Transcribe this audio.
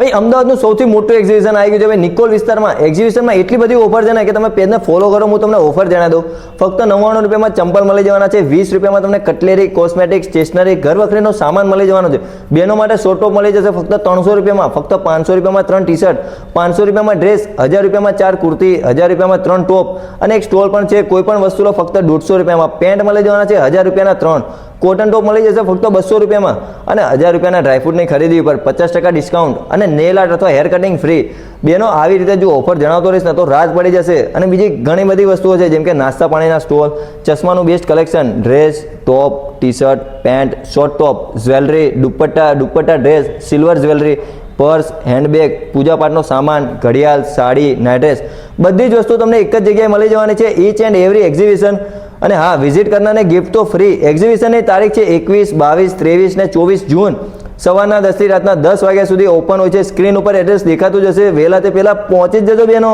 ભાઈ, અમદાવાદનું સૌથી મોટું એક્ઝિબિશન આવી ગયું છે. ભાઈ નિકોલ વિસ્તારમાં એક્ઝિબિશનમાં એટલી બધી ઓફર છે ને કે તમે પેજને ફોલો કરો, હું તમને ઓફર જણાવી દઉં. ફક્ત નવ્વાણું રૂપિયામાં ચંપલ મળી જવાના છે. વીસ રૂપિયામાં તમને કટલેરી કોસ્મેટિક સ્ટેશનરી ઘર વખરીનો સામાન મળી જવાનો છે. બેનો માટે સોટો મળી જશે ફક્ત ત્રણસો રૂપિયામાં. ફક્ત પાંચસો રૂપિયામાં ત્રણ ટી શર્ટ પાંચસો રૂપિયામાં ડ્રેસ હજાર રૂપિયામાં ચાર કુર્તી, હજાર રૂપિયામાં ત્રણ ટોપ અને એક સ્ટોલ પણ છે. કોઈ પણ વસ્તુનો ફક્ત દોઢસો રૂપિયામાં. પેન્ટ મળી જવાના છે, હજાર રૂપિયાના ત્રણ. કોટન ટોપ મળી જશે ફક્ત બસો રૂપિયામાં અને હજાર રૂપિયાના ડ્રાયફ્રૂટની ખરીદી ઉપર પચાસ ટકા ડિસ્કાઉન્ટ અને નેલ આર્ટ અથવા હેર કટિંગ ફ્રી બેનો આવી રીતે જો ઓફર જણાવતો રહીશ ને તો રાહ પડી જશે. અને બીજી ઘણી બધી વસ્તુઓ છે, જેમ કે નાસ્તા પાણીના stall, ચશ્માનું best collection dress top T shirt pant short top jewellery dupatta dupatta dress silver jewellery purse handbag પૂજાપાઠનો સામાન, ઘડિયાળ, સાડી નાઇટ્રેસ બધી જ વસ્તુ તમને એક જ જગ્યાએ મળી જવાની છે ઈચ એન્ડ એવરી એક્ઝિબિશન અને હા વિઝિટ કરનારને ગિફ્ટ તો ફ્રી એક્ઝિબિશનની તારીખ છે એકવીસ, બાવીસ, ત્રેવીસ ને ચોવીસ જૂન. સવારના દસથી રાતના દસ વાગ્યા સુધી ઓપન હોય છે. સ્ક્રીન ઉપર એડ્રેસ દેખાતું જશે વહેલા તે પહેલાં પહોંચી જ જજો બેનો